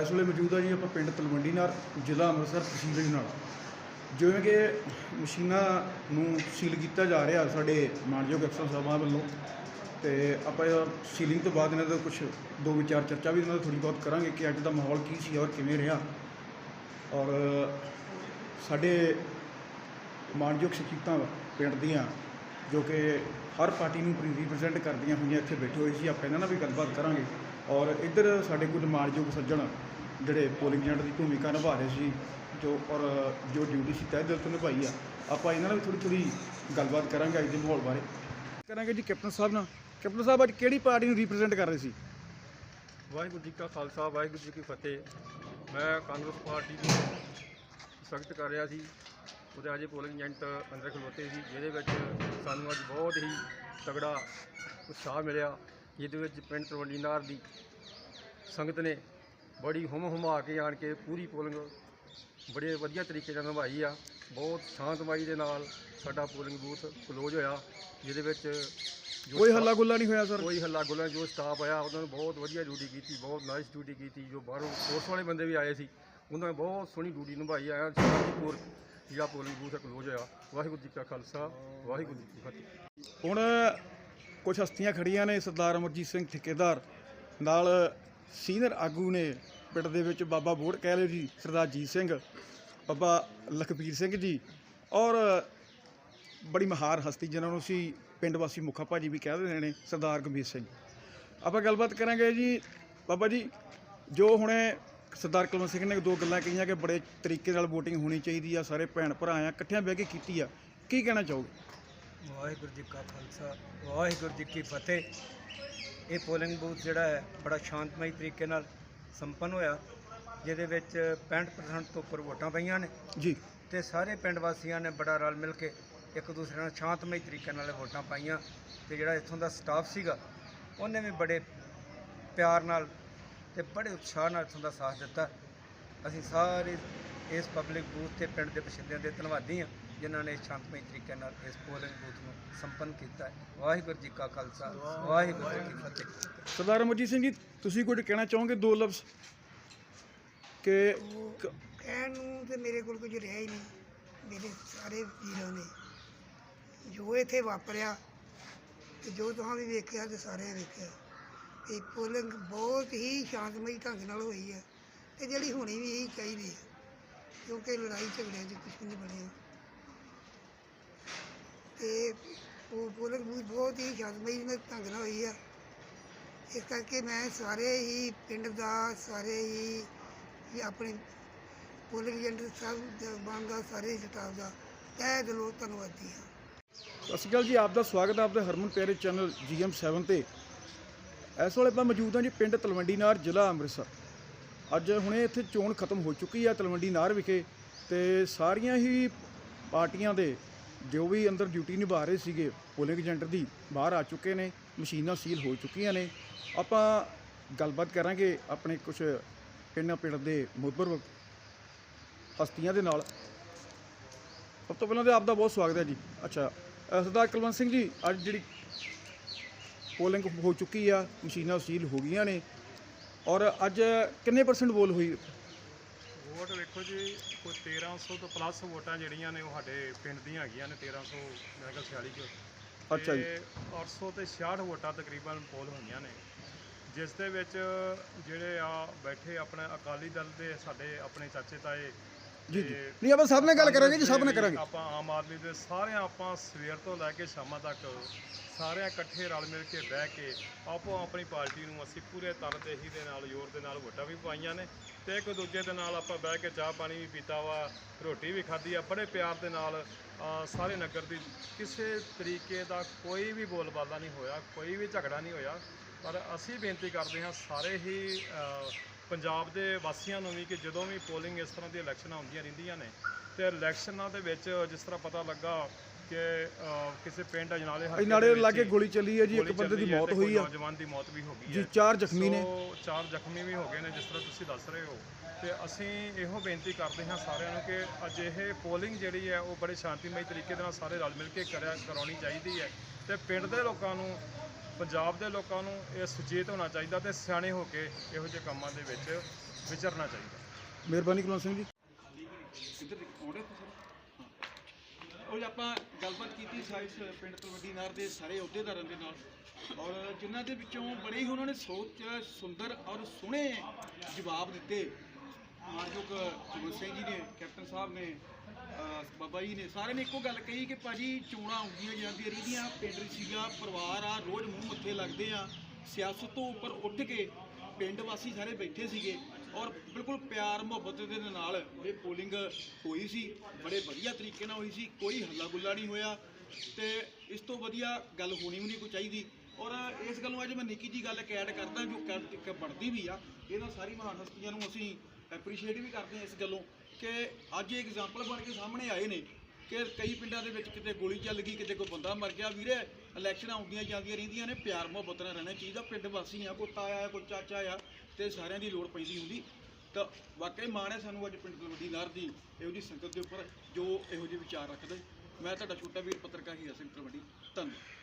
ਇਸ ਵੇਲੇ ਮੌਜੂਦ ਆ ਜੀ ਆਪਾਂ ਪਿੰਡ ਤਲਵੰਡੀ ਨਾਲ, ਜ਼ਿਲ੍ਹਾ ਅੰਮ੍ਰਿਤਸਰ ਤਹਿਸੀਲ ਅਜਨਾਲਾ ਜਿਵੇਂ ਕਿ ਮਸ਼ੀਨਾਂ ਨੂੰ ਸੀਲ ਕੀਤਾ ਜਾ ਰਿਹਾ ਸਾਡੇ ਮਾਨਯੋਗ ਅਫਸਰ ਸਾਹਿਬਾਂ ਵੱਲੋਂ ਤੇ ਆਪਾਂ ਸੀਲਿੰਗ ਤੋਂ ਬਾਅਦ ਇਹਨਾਂ ਦਾ ਕੁਝ ਦੋ ਵਿਚਾਰ ਚਰਚਾ ਵੀ ਇਹਨਾਂ ਦਾ ਥੋੜੀ ਬਹੁਤ ਕਰਾਂਗੇ ਕਿ ਅੱਜ ਦਾ ਮਾਹੌਲ ਕੀ ਸੀ ਔਰ ਕਿਵੇਂ ਰਿਹਾ। ਔਰ ਸਾਡੇ ਮਾਨਯੋਗ ਸ਼ਖਸੀਅਤਾਂ ਪਿੰਡ ਦੀਆਂ, ਜੋ ਕਿ ਹਰ ਪਾਰਟੀ ਨੂੰ ਰਿਪਰੈਜ਼ੈਂਟ ਕਰਦੀਆਂ ਹੋਈਆਂ ਇੱਥੇ ਬੈਠੇ ਹੋਏ ਸੀ, ਆਪਾਂ ਇਹਨਾਂ ਨਾਲ ਵੀ ਗੱਲਬਾਤ ਕਰਾਂਗੇ। ਔਰ ਇੱਧਰ ਸਾਡੇ ਕੁਝ ਮਾਨਯੋਗ ਸੱਜਣ ਜਿਹੜੇ ਪੋਲਿੰਗ ਏਜੰਟ ਦੀ ਭੂਮਿਕਾ ਨਿਭਾ ਰਹੇ ਸੀ, ਜੋ ਔਰ ਜੋ ਡਿਊਟੀ ਸੀ ਤਹਿ ਦਿਲ ਤੋਂ ਨਿਭਾਈ ਆ, ਆਪਾਂ ਇਹਨਾਂ ਨਾਲ ਵੀ ਥੋੜੀ ਥੋੜੀ ਗੱਲਬਾਤ ਕਰਾਂਗੇ ਅੱਜ ਦੇ ਮਾਹੌਲ ਬਾਰੇ। ਕਰਾਂਗੇ ਜੀ ਕੈਪਟਨ ਸਾਹਿਬ ਨਾਲ। ਕੈਪਟਨ ਸਾਹਿਬ, ਅੱਜ ਕਿਹੜੀ ਪਾਰਟੀ ਨੂੰ ਰਿਪਰੈਜ਼ੈਂਟ ਕਰ ਰਹੇ ਸੀ? ਵਾਹਿਗੁਰੂ ਜੀ ਕਾ ਖਾਲਸਾ, ਵਾਹਿਗੁਰੂ ਜੀ ਕੀ ਫਤਿਹ। ਮੈਂ ਕਾਂਗਰਸ ਪਾਰਟੀ ਨੂੰ ਸਖਤ ਕਰ ਰਿਹਾ ਸੀ। ਉਹਦੇ ਅਜੇ ਪੋਲਿੰਗ ਏਜੰਟ ਅੰਦਰ ਖਲੋਤੇ ਸੀ, ਜਿਹਦੇ ਵਿੱਚ ਸਾਨੂੰ ਅੱਜ ਬਹੁਤ ਹੀ ਤਗੜਾ ਉਤਸ਼ਾਹ ਮਿਲਿਆ। ਜਿਹਦੇ ਵਿੱਚ ਪਿੰਡ ਤਲਵੰਡੀਨਾਰ ਦੀ ਸੰਗਤ ਨੇ ਬੜੀ ਹੁਮ ਹੁਮਾ ਕੇ ਆਣ ਕੇ ਪੂਰੀ ਪੋਲਿੰਗ ਬੜੇ ਵਧੀਆ ਤਰੀਕੇ ਨਾਲ ਨਿਭਾਈ ਆ। ਬਹੁਤ ਸ਼ਾਂਤਮਈ ਦੇ ਨਾਲ ਸਾਡਾ ਪੋਲਿੰਗ ਬੂਥ ਕਲੋਜ਼ ਹੋਇਆ ਜਿਹਦੇ ਵਿੱਚ ਜੋ ਕੋਈ ਹੱਲਾ ਗੁੱਲਾ ਨਹੀਂ ਹੋਇਆ ਸਰ? ਕੋਈ ਹੱਲਾ ਗੁੱਲਾ ਜੋ ਸਟਾਫ ਆਇਆ ਉਹਨਾਂ ਨੇ ਬਹੁਤ ਵਧੀਆ ਡਿਊਟੀ ਕੀਤੀ ਬਹੁਤ ਨਾਈਸ ਡਿਊਟੀ ਕੀਤੀ ਜੋ ਬਾਹਰੋਂ ਫੋਰਸ ਵਾਲੇ ਬੰਦੇ ਵੀ ਆਏ ਸੀ ਉਹਨਾਂ ਨੇ ਬਹੁਤ ਸੋਹਣੀ ਡਿਊਟੀ ਨਿਭਾਈ ਆਇਆ ਸ਼ਾਂਤੀਪੂਰ ਜਿਹੜਾ ਪੋਲਿੰਗ ਬੂਥ ਕਲੋਜ਼ ਹੋਇਆ। ਵਾਹਿਗੁਰੂ ਜੀ ਕਾ ਖਾਲਸਾ ਵਾਹਿਗੁਰੂ ਜੀ ਕੀ ਫਤਿਹ। ਹੁਣ ਕੁਝ ਹਸਤੀਆਂ ਖੜੀਆਂ ਨੇ, ਸਰਦਾਰ ਅਮਰਜੀਤ ਸਿੰਘ ਠੇਕੇਦਾਰ। ਨਾਲ ਸੀਨੀਅਰ ਆਗੂ ਨੇ ਪਿੰਡ ਦੇ ਵਿੱਚ ਬਾਬਾ ਬੋੜ ਕਹਿ ਲਓ ਜੀ, ਸਰਦਾਰ ਜੀਤ ਸਿੰਘ, ਬਾਬਾ ਲਖਬੀਰ ਸਿੰਘ ਜੀ। ਔਰ ਬੜੀ ਮਹਾਰ ਹਸਤੀ ਜਿਨ੍ਹਾਂ ਨੂੰ ਅਸੀਂ ਪਿੰਡ ਵਾਸੀ ਮੁਖਾ ਭਾਜੀ ਵੀ ਕਹਿ ਦਿੰਦੇ ਨੇ, ਸਰਦਾਰ ਗੰਭੀਰ ਸਿੰਘ। ਆਪਾਂ ਗੱਲਬਾਤ ਕਰਾਂਗੇ ਜੀ, ਬਾਬਾ ਜੀ, ਜੋ ਹੁਣੇ ਸਰਦਾਰ ਕੁਲਵੰਤ ਸਿੰਘ ਨੇ ਦੋ ਗੱਲਾਂ ਕਹੀਆਂ ਕਿ ਬੜੇ ਤਰੀਕੇ ਨਾਲ VOTING ਹੋਣੀ ਚਾਹੀਦੀ ਆ, ਸਾਰੇ ਭੈਣ ਭਰਾ ਆ, ਇਕੱਠਿਆਂ ਬਹਿ ਕੇ ਕੀਤੀ ਆ। ਕੀ ਕਹਿਣਾ ਚਾਹੋਗੇ? ਵਾਹਿਗੁਰੂ ਜੀ ਕਾ ਖਾਲਸਾ ਵਾਹਿਗੁਰੂ ਜੀ ਕੀ ਫਤਿਹ। ਇਹ ਪੋਲਿੰਗ ਬੂਥ ਜਿਹੜਾ ਹੈ ਬੜਾ ਸ਼ਾਂਤਮਈ ਤਰੀਕੇ ਨਾਲ ਸੰਪੰਨ ਹੋਇਆ ਜਿਹਦੇ ਵਿੱਚ 65% ਤੋਂ ਉੱਪਰ ਵੋਟਾਂ ਪਈਆਂ ਨੇ। ਜੀ। ਤੇ ਸਾਰੇ ਪਿੰਡ ਵਾਸੀਆਂ ਨੇ ਬੜਾ ਰਲ ਮਿਲ ਕੇ ਇੱਕ ਦੂਸਰੇ ਨਾਲ ਸ਼ਾਂਤਮਈ ਤਰੀਕੇ ਨਾਲ ਵੋਟਾਂ ਪਾਈਆਂ। ਤੇ ਜਿਹੜਾ ਇੱਥੋਂ ਦਾ ਸਟਾਫ ਸੀਗਾ ਉਹਨੇ ਵੀ ਬੜੇ ਪਿਆਰ ਨਾਲ ਤੇ ਬੜੇ ਉਤਸ਼ਾਹ ਨਾਲ ਇੱਥੋਂ ਦਾ ਸਾਥ ਦਿੱਤਾ। ਅਸੀਂ ਸਾਰੇ ਇਸ ਪਬਲਿਕ ਬੂਥ ਤੇ ਪਿੰਡ ਦੇ ਬਸ਼ਿੰਦਿਆਂ ਦੇ ਧੰਨਵਾਦੀ ਹਾਂ। ਜਿਨ੍ਹਾਂ ਨੇ ਸ਼ਾਂਤਮਈ ਤਰੀਕੇ ਨਾਲ ਇਸ ਪੋਲਿੰਗ ਬੂਥ ਨੂੰ ਸੰਪੰਨ ਕੀਤਾ ਹੈ। ਵਾਹਿਗੁਰੂ ਜੀ ਕਾ ਖਾਲਸਾ ਵਾਹਿਗੁਰੂ ਜੀ ਕੀ ਫਤਿਹ। ਸਰਦਾਰ ਅਮਰਜੀਤ ਸਿੰਘ ਜੀ ਤੁਸੀਂ ਕੁਝ ਕਹਿਣਾ ਚਾਹੋਗੇ ਦੋ ਲਫ਼ਜ਼? ਕਿ ਕ- ਕਹਿਣ ਨੂੰ ਤੇ ਮੇਰੇ ਕੋਲ ਕੁਝ ਰਿਹਾ ਹੀ ਨਹੀਂ। ਮੇਰੇ ਸਾਰੇ ਵੀਰਾਂ ਨੇ ਜੋ ਇੱਥੇ ਵਾਪਰਿਆ ਤੇ ਜੋ ਤੁਸੀਂ ਵੀ ਵੇਖਿਆ ਤੇ ਸਾਰਿਆਂ ਵੇਖਿਆ ਇਹ ਪੋਲਿੰਗ ਬਹੁਤ ਹੀ ਸ਼ਾਂਤਮਈ ਢੰਗ ਨਾਲ ਹੋਈ ਹੈ ਤੇ ਜਿਹੜੀ ਹੋਣੀ ਵੀ ਇਹੀ ਚਾਹੀਦੀ ਹੈ ਕਿਉਂਕਿ ਲੜਾਈ ਝਗੜਿਆਂ 'ਚ ਕੁਝ ਨਹੀਂ ਬਣਿਆ। ਤੇ ਉਹ ਪੋਲਿੰਗ ਬੂਥ ਬਹੁਤ ਹੀ ਸ਼ਾਂਤਮਈ ਨਾਲ ਢੰਗ ਨਾਲ ਹੋਈ ਆ। ਇਸ ਕਰਕੇ ਮੈਂ ਸਾਰੇ ਹੀ ਪਿੰਡ ਦਾ, ਸਾਰੇ ਹੀ ਆਪਣੇ ਪੋਲਿੰਗ ਏਜੰਟ ਸਭ ਦਾ ਸਾਰੇ ਸਟਾਫ ਦਾ ਤਹਿ ਦਿਲੋਂ ਧੰਨਵਾਦੀ ਹਾਂ। ਸਤਿ ਸ਼੍ਰੀ ਅਕਾਲ ਜੀ, ਆਪ ਦਾ ਸਵਾਗਤ ਹੈ ਆਪਦੇ ਹਰਮਨ ਪਿਆਰੇ ਚੈਨਲ GM7 ਤੇ। ਇਸ ਵੇਲੇ ਆਪਾਂ ਮੌਜੂਦ ਹਾਂ ਜੀ ਪਿੰਡ ਤਲਵੰਡੀ ਨਾਰ ਜ਼ਿਲ੍ਹਾ ਅੰਮ੍ਰਿਤਸਰ। ਅੱਜ ਹੁਣੇ ਇੱਥੇ ਚੋਣ ਖਤਮ ਹੋ ਚੁੱਕੀ ਹੈ ਤਲਵੰਡੀ ਨਾਰ ਵਿਖੇ ਤੇ ਸਾਰੀਆਂ ਹੀ ਪਾਰਟੀਆਂ ਦੇ ਜੋ ਵੀ ਅੰਦਰ ਡਿਊਟੀ ਨਿਭਾ ਰਹੇ ਸੀਗੇ ਪੋਲਿੰਗ ਏਜੰਟ ਦੀ, ਬਾਹਰ ਆ ਚੁੱਕੇ ਨੇ, ਮਸ਼ੀਨਾਂ ਸੀਲ ਹੋ ਚੁੱਕੀਆਂ ਨੇ। ਆਪਾਂ ਗੱਲਬਾਤ ਕਰਾਂਗੇ ਆਪਣੇ ਕੁਝ ਪਿੰਡਾਂ ਪਿੰਡ ਦੇ ਮੁਖਬਰ ਹਸਤੀਆਂ ਦੇ ਨਾਲ। ਸਭ ਤੋਂ ਪਹਿਲਾਂ ਤੇ ਆਪ ਦਾ ਬਹੁਤ ਸਵਾਗਤ ਹੈ ਜੀ। ਅੱਛਾ ਸਰਦਾਰ ਕੁਲਵੰਤ ਸਿੰਘ ਜੀ, ਅੱਜ ਜਿਹੜੀ ਪੋਲਿੰਗ ਹੋ ਚੁੱਕੀ ਆ, ਮਸ਼ੀਨਾਂ ਸੀਲ ਹੋ ਗਈਆਂ ਨੇ। ਔਰ ਅੱਜ ਕਿੰਨੇ ਪਰਸੈਂਟ ਵੋਲ ਹੋਈ? ਵੋਟ ਵੇਖੋ ਜੀ ਕੋਈ 1300 ਤੋਂ ਪਲੱਸ ਵੋਟਾਂ ਜਿਹੜੀਆਂ ਨੇ ਉਹ ਸਾਡੇ ਪਿੰਡ ਦੀਆਂ ਹੈਗੀਆਂ ਨੇ 1300 ਮੇਰੇ ਖਿਆਲ 46 ਚੋਂ ਅੱਛਾ ਜੀ। 800 ਤੇ 66 ਵੋਟਾਂ ਤਕਰੀਬਨ ਪੋਲ ਹੋਈਆਂ ਨੇ ਜਿਸ ਦੇ ਵਿੱਚ ਜਿਹੜੇ ਆ ਬੈਠੇ ਆਪਣੇ ਅਕਾਲੀ ਦਲ ਦੇ ਸਾਡੇ ਆਪਣੇ ਚਾਚੇ ਤਾਏ ਜੀ, ਜੀ। ਤੇ ਨਹੀਂ, ਆਪਾਂ ਸਭ ਨਾਲ ਗੱਲ ਕਰਾਂਗੇ ਜੀ, ਸਭ ਨਾਲ ਕਰਾਂਗੇ। ਆਪਾਂ ਆਮ ਆਦਮੀ ਦੇ ਸਾਰਿਆਂ ਆਪਾਂ ਸਵੇਰ ਤੋਂ ਲੈ ਕੇ ਸ਼ਾਮਾਂ ਤੱਕ ਸਾਰਿਆਂ ਇਕੱਠੇ ਰਲ ਮਿਲ ਕੇ ਬਹਿ ਕੇ ਆਪੋ ਆਪਣੀ ਪਾਰਟੀ ਨੂੰ ਅਸੀਂ ਪੂਰੇ ਤਰਦੇਹੀ ਦੇ ਨਾਲ ਜ਼ੋਰ ਦੇ ਨਾਲ ਵੋਟਾਂ ਵੀ ਪਾਈਆਂ ਨੇ ਤੇ ਇੱਕ ਦੂਜੇ ਦੇ ਨਾਲ ਆਪਾਂ ਬਹਿ ਕੇ ਚਾਹ ਪਾਣੀ ਵੀ ਪੀਤਾ ਵਾ ਰੋਟੀ ਵੀ ਖਾਧੀ ਆ ਬੜੇ ਪਿਆਰ ਦੇ ਨਾਲ ਅ, ਸਾਰੇ ਨਗਰ ਦੀ ਕਿਸੇ ਤਰੀਕੇ ਦਾ ਕੋਈ ਵੀ ਬੋਲਬਾਲਾ ਨਹੀਂ ਹੋਇਆ ਕੋਈ ਵੀ ਝਗੜਾ ਨਹੀਂ ਹੋਇਆ ਪਰ ਅਸੀਂ ਬੇਨਤੀ ਕਰਦੇ ਹਾਂ ਸਾਰੇ ਹੀ ਅ, ਪੰਜਾਬ ਦੇ ਵਾਸੀਆਂ ਨੂੰ ਵੀ ਕਿ ਜਦੋਂ ਵੀ ਪੋਲਿੰਗ ਇਸ ਤਰ੍ਹਾਂ ਦੀਆਂ ਇਲੈਕਸ਼ਨਾਂ ਹੁੰਦੀਆਂ ਰਹਿੰਦੀਆਂ ਨੇ ਤੇ ਇਲੈਕਸ਼ਨਾਂ ਦੇ ਵਿੱਚ ਜਿਸ ਤਰ੍ਹਾਂ ਪਤਾ ਲੱਗਾ ਕਿ ਕਿਸੇ ਪਿੰਡ ਅਜਨਾਲੇ ਹਲਕੇ ਨਾਲੇ ਲਾਗੇ ਗੋਲੀ ਚੱਲੀ ਹੈ ਜੀ ਇੱਕ ਬੰਦੇ ਦੀ ਮੌਤ ਹੋਈ ਆ। ਨੌਜਵਾਨ ਦੀ ਮੌਤ ਵੀ ਹੋ ਗਈ ਜੀ ਹੈ ਚਾਰ ਜ਼ਖਮੀ ਨੇ। ਚਾਰ ਜ਼ਖਮੀ ਵੀ ਹੋ ਗਏ ਨੇ ਜਿਸ ਤਰ੍ਹਾਂ ਤੁਸੀਂ ਦੱਸ ਰਹੇ ਹੋ। ਤੇ ਅਸੀਂ ਇਹੋ ਬੇਨਤੀ ਕਰਦੇ ਹਾਂ ਸਾਰਿਆਂ ਨੂੰ ਕਿ ਅਜਿਹੇ ਪੋਲਿੰਗ ਜਿਹੜੀ ਹੈ ਉਹ ਬੜੇ ਸ਼ਾਂਤੀਮਈ ਤਰੀਕੇ ਦੇ ਨਾਲ ਸਾਰੇ ਰਲ ਮਿਲ ਕੇ ਕਰਿਆ ਕਰਾਉਣੀ ਚਾਹੀਦੀ ਹੈ। ਤੇ ਪਿੰਡ ਦੇ ਲੋਕਾਂ ਨੂੰ ਪੰਜਾਬ ਦੇ ਲੋਕਾਂ ਨੂੰ ਇਹ ਸੁਚੇਤ ਹੋਣਾ ਚਾਹੀਦਾ ਤੇ ਸਿਆਣੇ ਹੋ ਕੇ ਇਹੋ ਜਿਹੇ ਕੰਮਾਂ ਦੇ ਵਿੱਚ ਵਿਚਰਨਾ ਚਾਹੀਦਾ। ਮਿਹਰਬਾਨੀ ਕੁਲਵੰਤ ਸਿੰਘ ਜੀ। ਇੱਧਰ ਆਉਂਦੇ ਉਹ ਆਪਾਂ ਗੱਲਬਾਤ ਕੀਤੀ ਸਾਇਸ ਪਿੰਡ ਤਲਵੰਡੀ ਨਾਰ ਦੇ ਸਾਰੇ ਅਹੁਦੇਦਾਰਾਂ ਦੇ ਨਾਲ। ਔਰ ਜਿਨ੍ਹਾਂ ਦੇ ਵਿੱਚੋਂ ਬੜੇ ਹੀ ਉਹਨਾਂ ਨੇ ਸੋਚ ਸੁੰਦਰ ਔਰ ਸੋਹਣੇ ਜਵਾਬ ਦਿੱਤੇ। ਮਾਨਯੋਗ ਜਗਤ ਸਿੰਘ ਜੀ ਨੇ ਕੈਪਟਨ ਸਾਹਿਬ ਨੇ ਬਾਬਾ ਜੀ ਨੇ ਸਾਰੇ ਨੇ ਇੱਕੋ ਗੱਲ ਕਹੀ ਕਿ ਭਾਜੀ ਚੋਣਾਂ ਆਉਂਦੀਆਂ ਜਾਂਦੀਆਂ ਰਹਿੰਦੀਆਂ, ਪਿੰਡ ਸੀਗਾ, ਪਰਿਵਾਰ ਆ, ਰੋਜ਼ ਮੂੰਹ ਮੱਥੇ ਲੱਗਦੇ ਆ। ਸਿਆਸਤ ਤੋਂ ਉੱਪਰ ਉੱਠ ਕੇ ਪਿੰਡ ਵਾਸੀ ਸਾਰੇ ਬੈਠੇ ਸੀਗੇ ਔਰ ਬਿਲਕੁਲ ਪਿਆਰ ਮੁਹੱਬਤ ਦੇ ਨਾਲ ਇਹ ਪੋਲਿੰਗ ਹੋਈ ਸੀ। ਬੜੇ ਵਧੀਆ ਤਰੀਕੇ ਨਾਲ ਹੋਈ ਸੀ, ਕੋਈ ਹੱਲਾ ਗੁੱਲਾ ਨਹੀਂ ਹੋਇਆ ਤੇ ਇਸ ਤੋਂ ਵਧੀਆ ਗੱਲ ਹੋਣੀ ਵੀ ਨਹੀਂ ਕੋਈ ਚਾਹੀਦੀ। ਔਰ ਇਸ ਗੱਲੋਂ ਅੱਜ ਮੈਂ ਨਿੱਕੀ ਜੀ ਗੱਲ ਕੈਡ ਕਰਦਾ ਜੋ ਕਰ- ਬਣਦੀ ਵੀ ਆ ਇਹਨਾਂ ਸਾਰੀ ਮਹਾਨ ਹਸਤੀਆਂ ਨੂੰ ਅਸੀਂ ਐਪਰੀਸ਼ੀਏਟ ਵੀ ਕਰਦੇ ਹਾਂ ਇਸ ਗੱਲੋਂ। ਕਿ ਅੱਜ ਇਹ ਐਗਜ਼ਾਮਪਲ ਬਣ ਕੇ ਸਾਹਮਣੇ ਆਏ ਨੇ ਕਿ ਕਈ ਪਿੰਡਾਂ ਦੇ ਵਿੱਚ ਕਿਤੇ ਗੋਲੀ ਚੱਲ ਗਈ, ਕਿਤੇ ਕੋਈ ਬੰਦਾ ਮਰ ਗਿਆ। ਵੀਰੇ ਇਲੈਕਸ਼ਨਾਂ ਆਉਂਦੀਆਂ ਜਾਂਦੀਆਂ ਰਹਿੰਦੀਆਂ ਨੇ, ਪਿਆਰ ਮੁਹੱਬਤ ਨਾਲ ਰਹਿਣਾ ਚਾਹੀਦਾ। ਪਿੰਡ ਵਾਸੀ ਆ, ਕੋਈ ਤਾਇਆ ਆ, ਕੋਈ ਚਾਚਾ ਆ, ਤੇ ਸਾਰਿਆਂ ਦੀ ਲੋੜ ਪੈਂਦੀ ਹੁੰਦੀ। ਤਾਂ ਵਾਕਈ ਮਾਣ ਹੈ ਸਾਨੂੰ ਅੱਜ ਪਿੰਡ ਤਲਵੰਡੀ ਨਾਰ ਦੀ, ਇਹੋ ਜਿਹੀ ਸੰਗਤ ਦੇ ਉੱਪਰ ਜੋ ਇਹੋ ਜਿਹੇ ਵਿਚਾਰ ਰੱਖਦੇ। ਮੈਂ ਤੁਹਾਡਾ ਛੋਟਾ ਵੀਰ ਪੱਤਰਕਾਰ ਹੀ ਸਿੰਘ ਤਲਵੰਡੀ, ਧੰਨਵਾਦ।